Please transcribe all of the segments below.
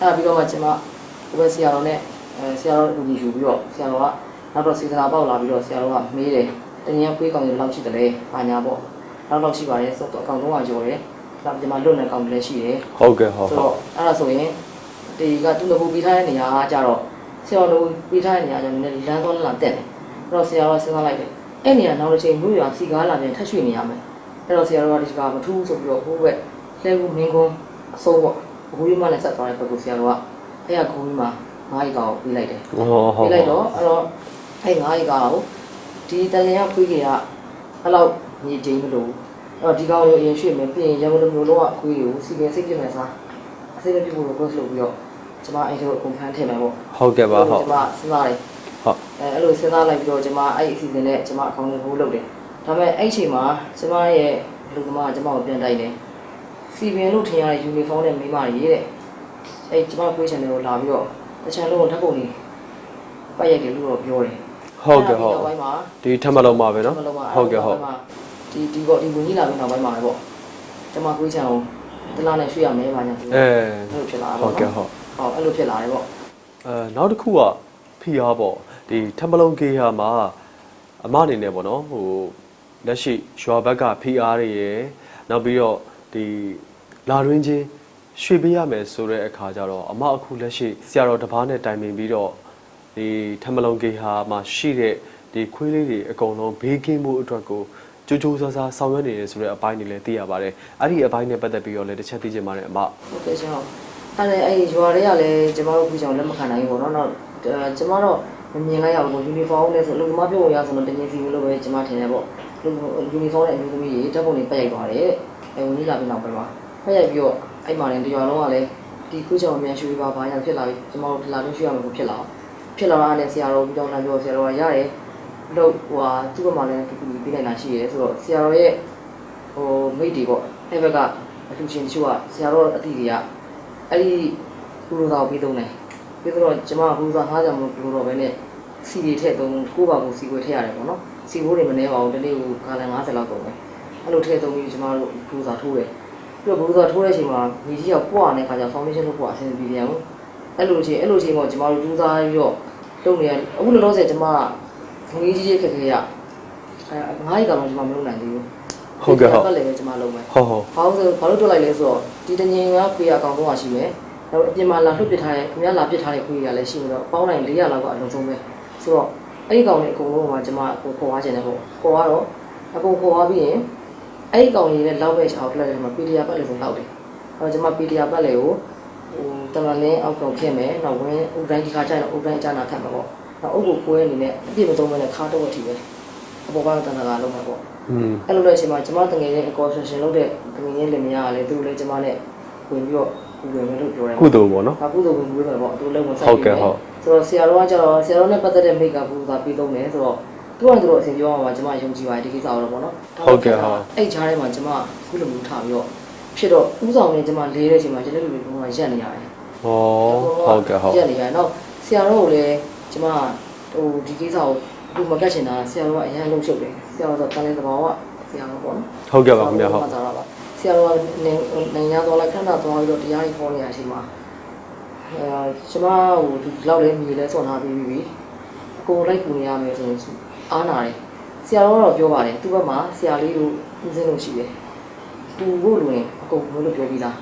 အဲ့ဒါပြီးတော့မှကျွန်မဟိုဘက်ဆရာတော်နဲ့အဲဆရာတော်အညီယူပြီးတော့ဆရာတော်ကနောက်တော့စေတနာပေါက်လာပြီးတော့ဆရာတော်ကမေးတယ်တကယ်ခွေးကောင်တွေဘယ်လောက်ရှိတယ်လဲဘာညာပေါ့နောက်တော့ရှိပါတယ်ဆိုတော့အကောင်တော့ကျော်တယ်နောက်ကျွန်မလွတ်နေကောင်တွေလည်းရှိတယ်ဟုတ်ကဲ့ဟုတ်ဆိုဟုတ်တော့အဲ့ဒါဆိုရင်ဒီကသူ့လူပြီးထားတဲ့နေရာကကြတော့ဆရာတော်ပြီးထားတဲ့နေရာကျတော့နည်းနည်းလမ်းသွားလာတက်တယ်အဲ့တော့ဆရာတော်စဉ်းစားလိုက်တယ်အဲ့နေရာနောက်တစ်ချိန်မြို့ရွာစီကားလာပြန်ထပ်ရွှေ့နေရမယ်အဲ့တော့ဆရာတော်ကဒီကမထူးဆိုပြီးတော့ဟိုဘက်လဲကူမင်းကုန်းအစိုးပေါ့ အခုရမနဲ့ဆက်သွားတဲ့ဘက်ကဆရာတော်ကအဲ့ရခုံးမှာငါးရီကောင်ပြီးလိုက်တယ်ဟုတ်ဟုတ်ပြီးလိုက်တော့အဲ့တော့အဲ့ငါးရီကောင်ဒီတလင်ကခွေးကြီးကအဲ့လောက်ညီချင်းမလို့အဲ့တော့ဒီကောင်ကိုအရင်ရွှေ့မယ်ပြီးရင်ရမလို့မျိုးလုံးကခွေးကိုစီကင်စိတ်ပြမယ်စားအစိမ့်မပြဖို့လို့ post လုပ်ပြီးတော့ကျွန်မအဲ့ဒီကိုအကုန်ဖန်ထည့်မယ်ပေါ့ဟုတ်ကဲ့ပါဟုတ်ကျွန်မစဉ်းစားတယ်ဟုတ်အဲအဲ့လိုစဉ်းစားလိုက်ပြီးတော့ကျွန်မအဲ့ဒီအစီအစဉ်နဲ့ကျွန်မအကောင့်လေးဟိုးလုပ်တယ်ဒါပေမဲ့အဲ့ဒီအချိန်မှာကျွန်မရဲ့လူကမကကျွန်မကိုပြန်တိုက်တယ် စီပင်လို့ထင်ရတဲ့ uniform နဲ့မိမကြီးတဲ့အဲ့ကျွန်မခွေးချန်တွေကိုလာပြီးတော့တချန်လုံးကိုဓာတ်ပုံလေးပတ်ရိုက်တယ်လို့တော့ပြောတယ်ဟုတ်ကဲ့ဟုတ်နောက်ပိုင်းမှာဒီထပ်မလုံးပါပဲနော်နောက်ပိုင်းမှာဟုတ်ကဲ့ဟုတ်ဒီဒီပေါ့ဒီဝင်ကြီးလာပြီးနောက်ပိုင်းမှာပဲပေါ့ကျွန်မခွေးချန်ကိုတလားနဲ့ရွှေ့ရမယ်ပါညာဆိုအဲအဲ့လိုဖြစ်လာတာဟုပေါ့တ်ကဲ့ဟုတ်ဟုတ်အဲ့လိုဖြစ်လာတယ်ပေါ့အဲနောက်တစ်ခုကဖီအားပေါ့ဒီထပ်မလုံးကေးဟာမှာအမအနေနဲ့ပေါ့နော်ဟိုလက်ရှိရွာဘက်ကဖီအားတွေရယ်နောက်ပြီးတော့ ဒီလာရင်းချင်းရွှေ့ပေးရမယ်ဆိုတဲ့အခါကျတော့အမအခုလက်ရှိဆရာတော်တစ်ပါးနဲ့တိုင်ပင်ပြီးတော့ဒီထပ်မလုံးကေးဟာမှာရှိတဲ့ဒီခွေးလေးတွေအကုန်လုံးဘေးကင်းမှုအတွက်ကိုကြိုးကြိုးစားစားဆောင်ရွက်နေတယ်ဆိုတဲ့အပိုင်းတွေလည်းသိရပါတယ်အဲ့ဒီအပိုင်းနဲ့ပတ်သက်ပြီးတော့လည်းတစ်ချက်သိချင်ပါတယ်အမဟုတ်ကဲ့ကျွန်တော်အဲ့ဒါအဲ့ရွာတွေကလည်းကျမတို့ခုကြောင်လက်မခံနိုင်ဘူးပေါ့နော်တော့ကျမတော့မမြင်လိုက်ရဘူးပေါ့ယူနီဖောင်းနဲ့ဆိုလူကမပြုတ်ရဆိုတော့တကယ်စီလို့ပဲကျမထင်တယ်ပေါ့လူ ယူနီဖောင်းနဲ့အမျိုးသမီးတွေတက်ပုံတွေပတ်ရိုက်သွားတယ်အဲဝင်ကြီးလာပြီးနောက်ပိုင်းမှာပတ်ရိုက်ပြီးတော့အဲ့မှာလည်းတရွာလုံးကလည်းဒီခုကြောင်အမြန်ရွှေပါဘာညာဖြစ်လာပြီကျမတို့ဒီလာတော့ရွှေရမယ်ကိုဖြစ်လာဖြစ်လာတာနဲ့ဆရာတော်ကြောင်းလာပြောဆရာတော်ကရတယ်လို့ဟိုဟာသူ့ဘက်မှာလည်းဒီကူပြီးလိုက်တာရှိရဲဆိုတော့ဆရာတော်ရဲ့ဟိုမိတ်တွေပေါ့အဲ့ဘက်ကအလူရှင်တချို့ကဆရာတော်အတိတွေကအဲ့ဒီဘူရိုသာကိုပြီးသုံးတယ်ပြီးတော့ကျမကဘူရိုသာငားကြမလို့ဘူရိုတော့ပဲနဲ့စီတွေထည့်သုံးကိုပါကိုစီခွေထည့်ရတယ်ပေါ့နော် စီဘိုးတွေမနေပါဘူးတနေ့ကိုကာလန်90လောက်ကုန်တယ်အဲ့လိုထည့်သုံးပြီးကျမတို့ဘူရိုသာထိုးတယ်ပြီးတော့ဘူရိုသာထိုးတဲ့အချိန်မှာညီကြီးကပွားနေတဲ့ခါကျ foundation လုပ်ဖို့အဆင်ပြေပြန်ဘူးအဲ့လိုချိန်အဲ့လိုချိန်မှာကျမတို့ကြိုးစားပြီးတော့လုပ်နေရအခုလောလောဆယ်ကျမကငွေကြီးကြီးခက်ခဲရအဲငားရီကောင်တော့ကျမမလုပ်နိုင်သေးဘူးဟုတ်ကဲ့ဟုတ်ပတ်လည်းပဲကျမလုပ်မယ်ဟုတ်ဟုတ်ဘာလို့ဆိုဘာလို့တွက်လိုက်လဲဆိုတော့ဒီတငင်ကခွေရအကောင်တော့ရှိမယ်။နောက်အပြင်မှာလာလွှတ်ပစ်ထားတဲ့ခင်ဗျားလာပစ်ထားတဲ့ခွေရလည်းရှိနေတော့ပေါင်းလိုက်400လောက်ကအလုံးစုံပဲ။ဆိုတော့ အဲ့ဒီကောင်လေးအကုန်လုံးကကျွန်မကိုခေါ်သွားခြင်းနဲ့ပေါ့။ခေါ်သွားတော့အကုန်ခေါ်သွားပြီးရင်အဲ့ဒီကောင်လေးနဲ့လောက်ပဲချောက်ပလက်တယ်မှာ PDF ပတ်လေဆိုလောက်တယ်။အဲ့တော့ကျွန်မ PDF ပတ်လေကိုဟိုတမန်လင်းအောက်ကောင်ဖြစ်မယ်။နောက်ဝင်းဥတိုင်းဒီခါကျရင်ဥတိုင်းအကျနာထပ်မှာပေါ့။နောက်အုပ်ကိုကိုယ်အနေနဲ့အပြည့်မသုံးမနဲ့ခါတော့အထိပဲ။အပေါ်ကတော့တန်တကာလုံးမှာပေါ့။อืมအဲ့လိုတဲ့အချိန်မှာကျမတငယ်ချင်းအကောဆန်ရှင်လုပ်တဲ့တငယ်ချင်းလင်မယားကလည်းသူတို့လည်းကျမနဲ့ဝင်ပြီးတော့ကူဝင်မယ်လို့ပြောတယ်ကုသိုလ်ပေါ့နော်။အခုဆိုဝင်ပြီးတော့ပေါ့သူတို့လည်းဝင်ဆိုင်ဟုတ်ကဲ့ဟုတ် ဆိုတော့ဆရာတော်ကကျတော့ဆရာတော်နဲ့ပတ်သက်တဲ့မိတ်ကပူစာပြီးသုံးတယ်ဆိုတော့သူကသူတို့အစီပြောမှာကျမယုံကြည်ပါတယ်ဒီကိစ္စတော့ပေါ့နော်။အဲ့ကြားထဲမှာကျမခုလိုမျိုးထားပြီးတော့ဖြစ်တော့ဥဆောင်နေကျမလေးတဲ့အချိန်မှာကျတဲ့လူတွေကရက်နေရတယ်ဟောဟုတ်ကဲ့ဟုတ်ရက်နေရတယ်။နောက်ဆရာတော်ကိုလည်းကျမဟိုဒီကိစ္စကိုအခုမကတ်ချင်တာဆရာတော်ကအရန်လုံးရှုပ်တယ်။ဆရာတော်ကတန်တဲ့သဘောကဆရာတော်ပေါ့နော်။ဟုတ်ကဲ့ပါခင်ဗျာဟုတ်ဆရာတော်ကဆရာတော်ကနေနေရတော့လိုက်ခဏသွားပြီးတော့တရားကြီးခေါ်နေရအချိန်မှာ အဲကျွန်မဟိုဒီလောက်လေးမြေလဲစွန့်ထားပြီးပြီအကုန်လိုက်ကူနေရမယ်ဆိုရင်အားနာတယ်ဆရာတော်ကတော့ပြောပါတယ်သူ့ဘက်မှာဆရာလေးတို့ဦးစင်းလို့ရှိတယ်သူဖို့လူရင်အကုန်ဘယ်လိုပြောပြီးသား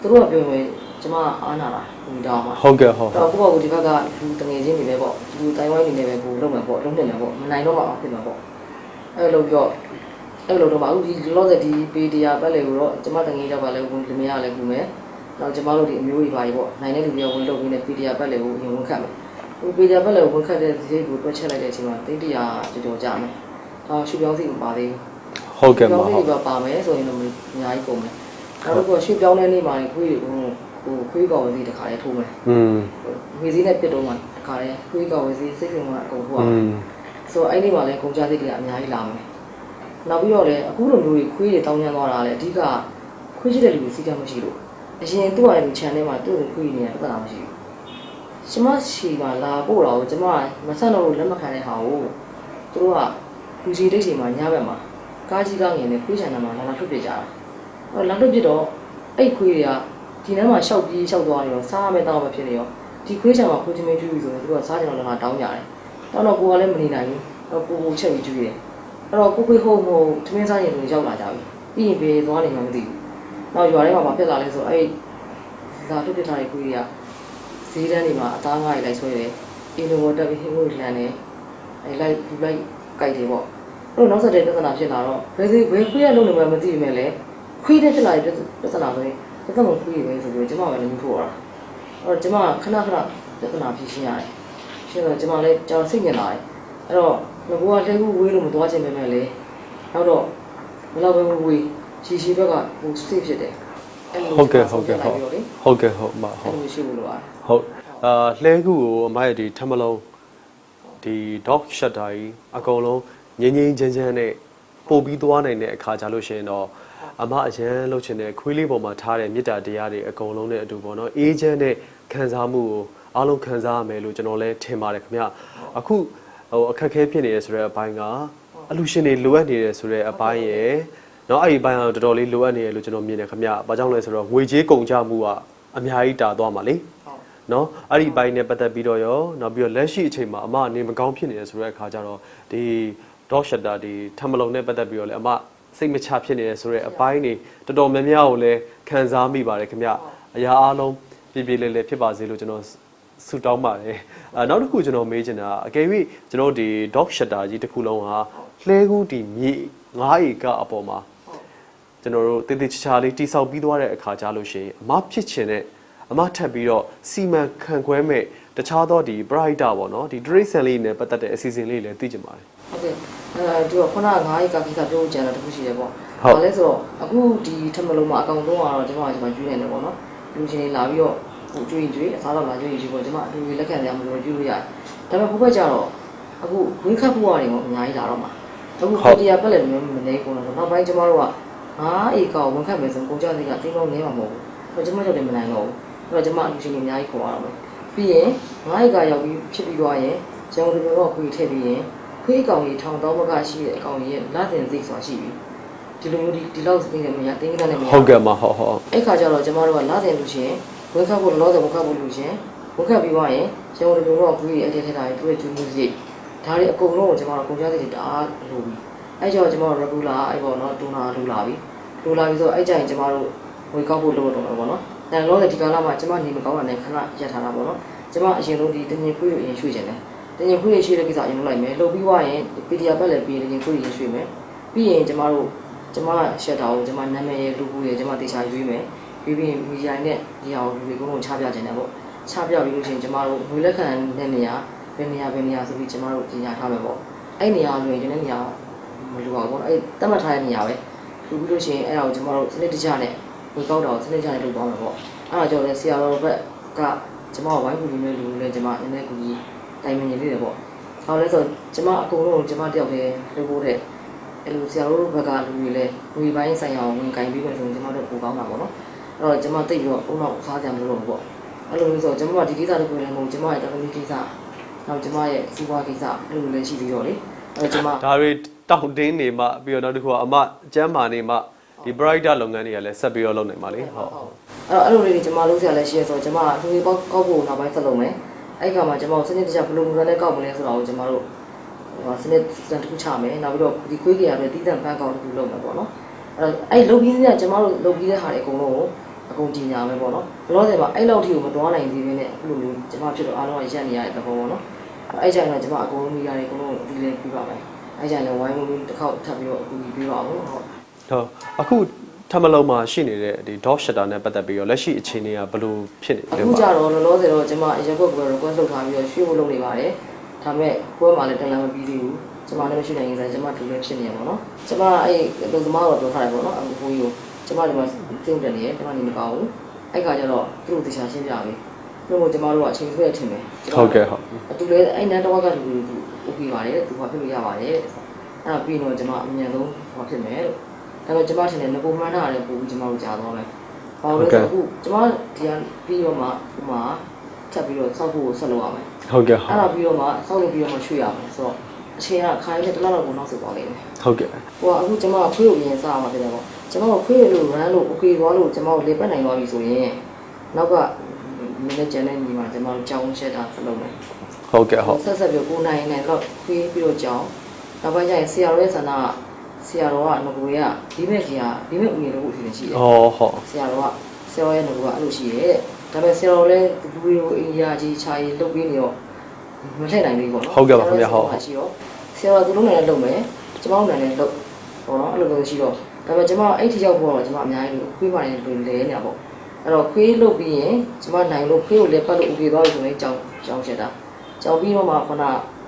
သူတို့ကပြောရင်ကျွန်မအားနာတာဒီတော့မှာဟုတ်ကဲ့ဟုတ်တော့ကိုယ့်ဘက်ကဒီဘက်ကလူတငယ်ချင်းတွေပဲပေါ့လူတိုင်ဝိုင်းနေနေပဲကိုလုံးမယ်ပေါ့လုံးနေမယ်ပေါ့မနိုင်တော့မှဖြစ်မှာပေါ့အဲ့လိုပြောအဲ့လိုတော့ပါအခုဒီလောဆယ်ဒီပေတရားပတ်လေကိုတော့ကျမတငယ်ကြောက်ကလည်းဝင်လမရလည်းကူမယ် နောက်ကျမတို့ဒီအမျိုးကြီးပါကြီးပေါ့နိုင်တဲ့လူတွေဝင်လုပ်ပြီးနေပေတရားပတ်လေကိုရင်ဝင်ခတ်မယ်ဒီပေတရားပတ်လေကိုဝင်ခတ်တဲ့ဒီစိတ်ကိုတွက်ချက်လိုက်တဲ့အချိန်မှာတိတ်တရားကြော်ကြော်ကြမယ်ဒါရှုပြောင်းစိတ်မပါသေးဘူး ဟုတ်ကဲ့ပါ ရှု ဟုတ် ပြောင်းစိတ်ပါပါမယ်ဆိုရင်တော့အများကြီးကုန်မယ်နောက်တော့ရှုပြောင်းတဲ့နေ့မှာခွေးတွေကိုဟိုခွေးကောင်စီတခါလေးထိုးမယ် อืม ငွေစည်းနဲ့ပြစ်တော့မှတခါလဲခွေးကောင်ဝေးစည်းစိတ်ကမှအကုန်ထိုးရ อื မယ် ม ဆိုတော့အဲ့ဒီမှာလဲကုန်ကြစိတ်တွေကအများကြီးလာမယ်နောက်ပြီးတော့လဲအခုလိုမျိုးကြီးခွေးတွေတောင်းကျမ်းသွားတာလဲအဓိကခွေးရှိတဲ့လူတွေစီးကမရှိလို့ အရင်သူ့အရင် channel မှာသူ့ကိုခွေးနေရပြဿနာမရှိဘူးကျမရှိပါလာပို့တော့ကျမမဆန့်တော့လို့လက်မခံတဲ့ဟာကိုသူတို့ကလူစီတိတ်ချိန်မှာညဘက်မှာကားကြီးကားငင်နဲ့ခွေးချန်တာမှာလာလာထုတ်ပြကြတာအဲ့လာထုတ်ပြတော့အဲ့ခွေးတွေကတဒီထဲမှာရှောက်ပြီးရှောက်သွားနေတော့စားရမယ့်တော့မဖြစ်နေရောဒီခွေးချံမှာခွေးချင်းမင်းကျွေးပြီးဆိုရင်သူကစားကြတော့လည်းငါတောင်းကြတယ်တောင်းတော့ကိုကလည်းမနေနိုင်ဘူးတော့ကိုကိုချက်ပြီးကျွေးတယ်အဲ့တော့ကိုခွေးဟုတ်မဟုတ်သမင်းစားရင်သူရောက်လာကြပြီပြီးရင်ဘယ်သွားနေမှမသိဘူး နောက်ရွာထဲမှာမဖြစ်လာလဲဆိုအဲ့ဒါထုတ်ပြထားတဲ့ခွေးတွေကဈေးတန်းတွေမှာအသားငါးတွေလိုက်ဆွဲတယ်အင်းလိုတက်ပြီးဟင်းကိုလှန်တယ်အဲ့လိုက်လူလိုက်ကြိုက်တယ်ပေါ့အဲ့တော့နောက်ဆက်တဲ့ပြဿနာဖြစ်လာတော့ဘယ်စီဘယ်ခွေးရလုံးနေမှမသိပေမဲ့လည်းခွေးတဲ့ဖြစ်လာတဲ့ပြဿနာဆိုရင်ပြဿနာခွေးတွေပဲဆိုပြီးကျွန်မပဲလည်းမဖို့ရတာအဲ့တော့ကျွန်မခဏခဏပြဿနာဖြေရှင်းရတယ်ရှင်းတော့ကျွန်မလည်းကြောင်စိတ်ညစ်လာတယ်အဲ့တော့ငါကလည်းခုဝေးလို့မသွားချင်ပေမဲ့လည်းနောက်တော့ဘယ်လောက်ပဲဝေး ရှီရှီဘက်ကဟို safe ဖြစ်တယ်အဲ့လိုဟုတ်ကဲ့ဟုတ်ကဲ့ဟုတ်အဲ့လိုဟုတ်ကဲ့ဟုတ်မဟုတ်ရှိလို့လို့ရတယ်ဟုတ်အာလှဲခုကိုအမရဲ့ဒီထမလုံးဒီ dog shutter ကြီးအကုန်လုံးငင်းငင်းချမ်းချမ်းနဲ့ပို့ပြီးသွားနိုင်တဲ့အခါကြလို့ရှိရင်တော့အမအရန်လှုပ်ချင်တဲ့ခွေးလေးပေါ်မှာထားတဲ့မေတ္တာတရားတွေအကုန်လုံးနဲ့အတူပေါ့နော်အေးချမ်းတဲ့ခံစားမှုကိုအားလုံးခံစားရမယ်လို့ကျွန်တော်လည်းထင်ပါတယ်ခင်ဗျအခုဟိုအခက်အခဲဖြစ်နေရဆိုတဲ့အပိုင်းကအလူရှင်တွေလိုအပ်နေတယ်ဆိုတဲ့အပိုင်းရယ် နော်အဲ့ဒီဘိုင်းကတော့တော်တော်လေးလိုအပ်နေရလို့ကျွန်တော်မြင်တယ်ခင်ဗျ။ဘာကြောင့်လဲဆိုတော့ငွေကြေးကုန်ကျမှုကအများကြီးတာသွားမှာလေ။နော်အဲ့ဒီဘိုင်းနဲ့ပတ်သက်ပြီးတော့ရောနောက်ပြီးတော့လက်ရှိအချိန်မှာအမအနေမကောင်းဖြစ်နေရဆိုတဲ့အခါကျတော့ဒီ dog shutter ဒီထမလုံနဲ့ပတ်သက်ပြီးတော့လည်းအမစိတ်မချဖြစ်နေရဆိုတဲ့အပိုင်းတွေတော်တော်များများကိုလည်းခံစားမိပါတယ်ခင်ဗျ။အရာအလုံးပြပြလေးလေးဖြစ်ပါစေလို့ကျွန်တော်ဆုတောင်းပါတယ်။အဲနောက်တစ်ခုကျွန်တော်မေးချင်တာအကယ်၍ကျွန်တော်ဒီ dog shutter ကြီးတစ်ခုလုံးဟာလှဲကူးဒီမြေ9ဧကအပေါ်မှာ ကျွန်တော်တို့တည်တည်ချာချာလေးတိဆောက်ပြီးသွားတဲ့အခါကြလို့ရှိရင်အမဖြစ်ချင်တဲ့အမထပ်ပြီးတော့စီမံခန့်ခွဲမဲ့တခြားသောဒီ brighter ပေါ့နော်ဒီ trace လေးနဲ့ပတ်သက်တဲ့အစီအစဉ်လေးလည်းသိချင်ပါတယ်ဟုတ်ကဲ့အဲဒီတော့ခုနက9ရိတ်ကကိစ္စပြောကြတာတခုရှိတယ်ပေါ့ဟုတ်ဘာလဲဆိုတော့အခုဒီထမလုံးမှာအကောင်သုံးကတော့ကျွန်တော်ကကျွန်မကျွေးနေတယ်ပေါ့နော်လူချင်းတွေလာပြီးတော့ဟိုကျွေးရင်ကျွေးအစားတော့လာကျွေးရင်ကျွေးပေါ့ကျွန်မအတူတူလက်ခံရမလို့ကျွေးလို့ရတယ်ဒါပေမဲ့ဘုဘက်ကျတော့အခုဝင်းခတ်ဖို့ရတယ်ပေါ့အများကြီးလာတော့မှာအခုကိုတရားပက်လည်းမျိုးမနေကုန်တော့နောက်ပိုင်းကျွန်တော်တို့က 9ဧကောဝင်းခတ်မယ်ဆိုကုန်ကြစိတ်ကအတင်းလုံးနေမှာမဟုတ်ဘူးကျွန်မတို့လည်းမနိုင်တော့ဘူးအဲ့တော့ကျွန်မအလူချင်းတွေအများကြီးခေါ်ရတော့မယ်ပြီးရင်9ဧကရောက်ပြီးဖြစ်ပြီးသွားရင်ကျွန်တော်တို့တော့ခွေထည့်ပြီးရင်ခွေးကောင်ကြီးထောင်တော့ဘကရှိတဲ့အကောင်ကြီးရဲ့လာတင်စိတ်ဆိုတာရှိပြီဒီလိုမျိုးဒီဒီလောက်စသိနေမရတင်းကနဲ့မရဟုတ်ကဲ့မဟုတ်ဟုတ်အဲ့ခါကျတော့ကျမတို့ကလာတယ်လို့ရှင်ဝန်ခတ်ဖို့လောတယ်ဝန်ခတ်ဖို့လို့ရှင်ဝန်ခတ်ပြီးသွားရင်ကျမတို့တို့ကဘူးရဲ့အထဲထဲတာတွေသူ့ရဲ့ဂျူနီရိတ်ဒါတွေအကုန်လုံးကိုကျမတို့ကုန်ကြတဲ့တွေတအားလိုပြီ အဲ့ကြောင့်ကျမတို့ regular အဲ့ပေါ့နော်ဒိုနာလိုလာပြီလိုလာပြီဆိုအဲ့ကြရင်ကျမတို့ဝေကောက်ဖို့လုပ်တော့မှာပေါ့နော်ဒါလောတဲ့ဒီကာလမှာကျမနေမကောင်းတာနဲ့ခဏရက်ထားတာပေါ့နော်ကျမအရင်ဆုံးဒီတင်ရင်ခွေးကိုအရင်ရွှေ့ခြင်းတယ်တင်ရင်ခွေးရွှေ့တဲ့ကိစ္စအရင်လုပ်လိုက်မယ်လုပ်ပြီးသွားရင် PDF ဘက်လည်းပြီးတင်ရင်ခွေးရင်ရွှေ့မယ်ပြီးရင်ကျမတို့ကျမရှက်တာကိုကျမနာမည်ရလူကူရကျမတေချာရွေးမယ်ပြီးပြီးမီဒီယာနဲ့ဒီဟာကိုလူတွေကတော့ချပြခြင်းတယ်ပေါ့ချပြပြီးလို့ရှိရင်ကျမတို့ငွေလက်ခံတဲ့နေရာဘယ်နေရာဘယ်နေရာဆိုပြီးကျမတို့ကြီးညာထားမယ်ပေါ့အဲ့နေရာဆိုရင်ဒီနေ့နေရာ မလိုပါဘူးပေါ့အဲ့တတ်မှတ်ထားတဲ့နေရာပဲလူပြီးလို့ရှိရင်အဲ့ဒါကိုကျမတို့စနစ်တကျနဲ့ဝေကောက်တာကိုစနစ်တကျနဲ့လုပ်သွားမယ်ပေါ့အဲ့ဒါကြောင့်လဲဆရာတော်ဘက်ကကျမဝိုင်းကူပြီးမဲ့လူလည်းကျမနည်းနည်းကူကြီးတိုင်ပင်နေသေးတယ်ပေါ့ဟောလဲဆိုကျမအကုန်လုံးကျမတယောက်တည်းလုပ်ဖို့တဲ့အဲ့လိုဆရာတို့ဘက်ကလူတွေလည်းဝေပိုင်းဆိုင်ရာကိုဝင်ကင်ပြီးမယ်ဆိုရင်ကျွန်မတို့ပိုကောင်းတာပေါ့နော်အဲ့တော့ကျွန်မတိတ်ပြီးတော့အုံနောက်စားကြမလို့တော့ပေါ့အဲ့လိုမျိုးဆိုကျွန်မကဒီကိစ္စတစ်ခုလည်းမဟုတ်ကျွန်မရဲ့တက္ကသိုလ်ကိစ္စနောက်ကျွန်မရဲ့စီးပွားကိစ္စအဲ့လိုလည်းရှိပြီးတော့လေအဲ့တော့ကျွန်မဒါတွေ တောင့်တင်းနေမှပြီးတော့နောက်တစ်ခုကအမအကျမ်းမာနေမှဒီ brighter လုပ်ငန်းတွေကလည်းဆက်ပြီးတော့လုပ်နိုင်ပါလေဟုတ်အဲ့တော့အဲ့လိုလေးတွေကျွန်မလုပ်ဆရာလည်းရှိရဆိုတော့ကျွန်မလူတွေပေါက်ကောက်ဖို့နောက်ပိုင်းဆက်လုပ်မယ်အဲ့ခါမှာကျွန်မစနစ်တကျဘယ်လိုမျိုးနဲ့ကောက်မလဲဆိုတာကိုကျွန်မတို့ဟိုစနစ်စံတစ်ခုချမယ်နောက်ပြီးတော့ဒီခွေးကြရတဲ့တီးတန့်ဘန်းကောက်တစ်ခုလုပ်မယ်ပေါ့နော်အဲ့တော့အဲ့လုပ်ပြီးတဲ့ကျွန်မတို့လုပ်ပြီးတဲ့ဟာတွေအကုန်လုံးကိုအကုန်ကြီးညာမယ်ပေါ့နော်ဘလို့ဆိုရင်အဲ့လောက်ထိကိုမတွားနိုင်သေးဘဲနဲ့အခုလိုမျိုးကျွန်မဖြစ်တော့အားလုံးကရက်နေရတဲ့သဘောပေါ့နော်အဲ့ကြိုင်တော့ကျွန်မအကုန်လုံးမိရတယ်အကုန်လုံးဒီလေးပြပါမယ် အဲ့ကြိုင်လည်းဝိုင်းဝန်းတစ်ခေါက်ထပ်ပြီးတော့အကူကြီးပြပါဦးဟုတ်ဟုတ်အခုထမလုံးမှာရှိနေတဲ့ဒီ dog shutter နဲ့ပတ်သက်ပြီးတော့လက်ရှိအခြေအနေကဘယ်လိုဖြစ်နေလဲအခုကြတော့လောလောဆယ်တော့ကျွန်မအရက်ကွက်ကို request လုပ်ထားပြီးတော့ရွှေ့ဖို့လုပ်နေပါတယ်ဒါပေမဲ့ပွဲမှာလည်းတန်လန်းမပြီးသေးဘူးကျွန်မလည်းမရှိနိုင်ရင်လည်းကျွန်မဒူလည်းဖြစ်နေရပါတော့ကျွန်မအဲ့လူသမားတော့ပြောထားတယ်ပေါ့နော်အခုဘိုးကြီးကိုကျွန်မဒီမှာသိတယ်နေရကျွန်မနေမကောင်းဘူးအဲ့ခါကျတော့သူ့ကိုတရားရှင်းပြပြီ ပြောလို့ကျမတို့ကအချိန်ဆွဲထင်တယ်ဟုတ်ကဲ့ဟုတ်အတူလဲအဲ့နန်းတော့ကလူလူ OK ပါတယ်သူကဖြစ်လို့ရပါတယ်အဲ့တော့ပြီးတော့ကျမအမြန်ဆုံးဟောဖြစ်မယ်လို့ဒါပေမဲ့ကျမထင်တယ်ငကိုမှန်းတာလည်းပို့ပြီးကျမတို့ကြာသွားမယ်ဘာလို့လဲအခုကျမဒီကပြီးတော့မှဟိုမှာထပ်ပြီးတော့စောက်ဖို့ဆက်လုပ်ရမယ်ဟုတ်ကဲ့ဟုတ်အဲ့ဒါပြီးတော့မှစောက်လို့ပြီးတော့မှရွှေ့ရမယ်ဆိုတော့အချိန်ကခါရဲတစ်လောက်လောက်ကိုနောက်ဆိုသွားလိမ့်မယ်ဟုတ်ကဲ့ဟိုကအခုကျမကခွေးကိုမြင်စားရမှာဖြစ်တယ်ပေါ့ကျမကခွေးလို့ run လို့ OK သွားလို့ကျမကိုလေပတ်နိုင်သွားပြီဆိုရင်နောက်က မင်းနဲ့ကျန်တဲ့ညီမကျမတို့ကြောင်းရှက်တာစလုံးမယ်ဟုတ်ကဲ့ဟုတ်ဆက်ဆက်ပြီးကိုနိုင်နဲ့တော့ခွေးပြီးတော့ကြောင်းနောက်ပိုင်းကျရင်ဆရာတော်ရဲ့ဆန္ဒကဆရာတော်ကငကိုရဒီမဲ့ကြီးကဒီမဲ့ဦးရေလို့ရှိနေရှိတယ်ဟောဟုတ်ဆရာတော်ကဆရာတော်ရဲ့ငကိုကအဲ့လိုရှိတယ်ဒါပေမဲ့ဆရာတော်လည်းလူတွေကိုအင်ဂျာကြီးခြာကြီးလုပ်ပြီးနေတော့မလှည့်နိုင်ဘူးပေါ့နော်ရှိတော့ဆရာတော်သူလုံးနဲ့လုပ်မယ်ကျမတို့နဲ့လည်းလုပ်ပေါ့နော်အဲ့လိုမျိုးရှိတော့ဒါပေမဲ့ကျမအဲ့ထိရောက်ပေါ်တော့ကျမအများကြီးလို့ခွေးပါနေလို့လဲနေတာပေါ့ အဲ့တော့ခွေးလုပ်ပြီးရင်ကျမနိုင်လို့ခွေးကိုလည်းပတ်လို့ဦးပြေသွားပြီဆိုရင်ကြောင်းကြောင်းချက်တာကြောင်ပြီးတော့မှခုန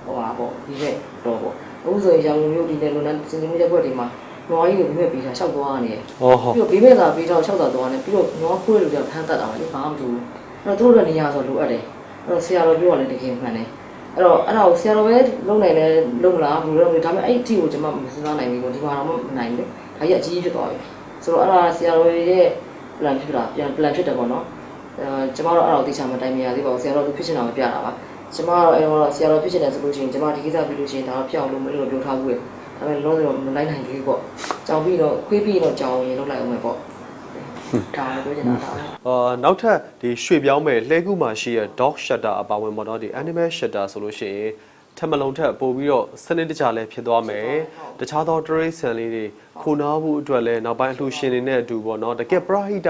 ဟိုပါပေါ့ဒီရက်တော့ပေါ့အခုဆိုရင်ရောင်မျိုးဒီနယ်လိုနဲ့စင်စင်မျိုးရက်ွက်တွေမှာနွားကြီးကိုပြီးမဲ့ပြီးတာလျှောက်သွားနေတယ်ဟောဟုတ်ပြီးတော့ပြီးမဲ့သာပြီးတော့လျှောက်တာသွားနေပြီးတော့နွားခွေးလိုကြောင့်ဖမ်းတတ်တာပါလေဘာမှမလုပ်ဘူးအဲ့တော့သူတို့လည်းနေရာဆိုလိုအပ်တယ်အဲ့တော့ဆရာတော်ပြောရတယ်တကယ်မှန်တယ်အဲ့တော့အဲ့ဒါကိုဆရာတော်ပဲလုံနိုင်တယ်လုံလားဘူးလို့ဒါပေမဲ့အဲ့အထီကိုကျွန်မမစဉ်းစားနိုင်ဘူးပေါ့ဒီမှာတော့မနိုင်ဘူးဒါကြီးအကြီးဖြစ်သွားပြီဆိုတော့အဲ့ဒါဆရာတော်ရဲ့ plan ဖြစ်တာပြန် plan ဖြစ်တယ်ပေါ့နော်အဲကျွန်မတို့အဲ့ဒါကိုသိချာမတိုင်မရသေးပါဘူးဆရာတော်သူဖြစ်ချင်တာမပြတာပါကျွန်မကတော့အဲ့တော့ဆရာတော်ဖြစ်ချင်တယ်ဆိုလို့ရှိရင်ကျွန်မဒီကိစ္စပြီးလို့ရှိရင်ဒါတော့ပြောင်းလို့မလို့ပြောထားဘူးလေဒါပေမဲ့လုံးလုံးမလိုက်နိုင်သေးဘူးပေါ့ကြောင်ပြီးတော့ခွေးပြီးတော့ကြောင်ရင်လောက်လိုက်အောင်မယ်ပေါ့ဒါလည်းပြောချင်တာဒါပဲအာနောက်ထပ်ဒီရွှေပြောင်းမဲ့လှဲကူမှာရှိတဲ့ dog shutter အပါဝင်ပေါ့နော်ဒီ animal shutter ဆိုလို့ရှိရင် ထပ်မလုံးထက်ပို့ပြီးတော့စနစ်တကျလည်းဖြစ်သွားမယ်တခြားသော trace ဆန်လေးတွေခိုနားဖို့အတွက်လည်းနောက်ပိုင်းအလှူရှင်တွေနဲ့အတူပေါ့နော်တကယ်ပရဟိတ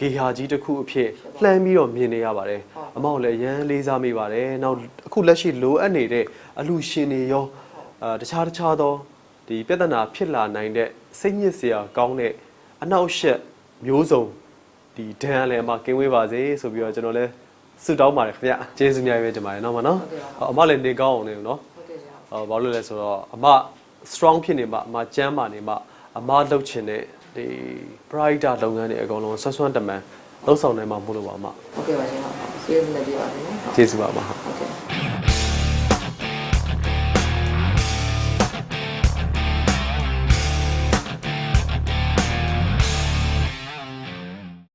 ဂေဟာကြီးတစ်ခုအဖြစ်လှမ်းပြီးတော့မြင်နေရပါတယ်အမောက်လည်းရမ်းလေးစားမိပါတယ်နောက်အခုလက်ရှိလိုအပ်နေတဲ့အလှူရှင်တွေရောအာတခြားတခြားသောဒီပြဿနာဖြစ်လာနိုင်တဲ့စိတ်ညစ်စရာကောင်းတဲ့အနောက်အရှက်မျိုးစုံဒီဒဏ်အလည်းအမကင်းဝေးပါစေဆိုပြီးတော့ကျွန်တော်လည်း ဆုတောင်းပါတယ်ခင်ဗျကျေးဇူးများပဲတင်ပါတယ်နော်မနော်အမလည်းနေကောင်းအောင်နေနော်ဟုတ်ကဲ့ဆရာဟောဘာလို့လဲဆိုတော့အမ strong ဖြစ်နေမှအမကျမ်းမာနေမှအမလှုပ်ချင်တဲ့ဒီ brighter လုပ်ငန်းတွေအကုန်လုံးဆွဆွမ်းတမန်လှုပ်ဆောင်နိုင်မှာမို့လို့ပါအမဟုတ်ကဲ့ပါရှင်ဟုတ်ကျေးဇူးတင်ပြပါမယ်နော်ကျေးဇူးပါအမဟုတ်ကဲ့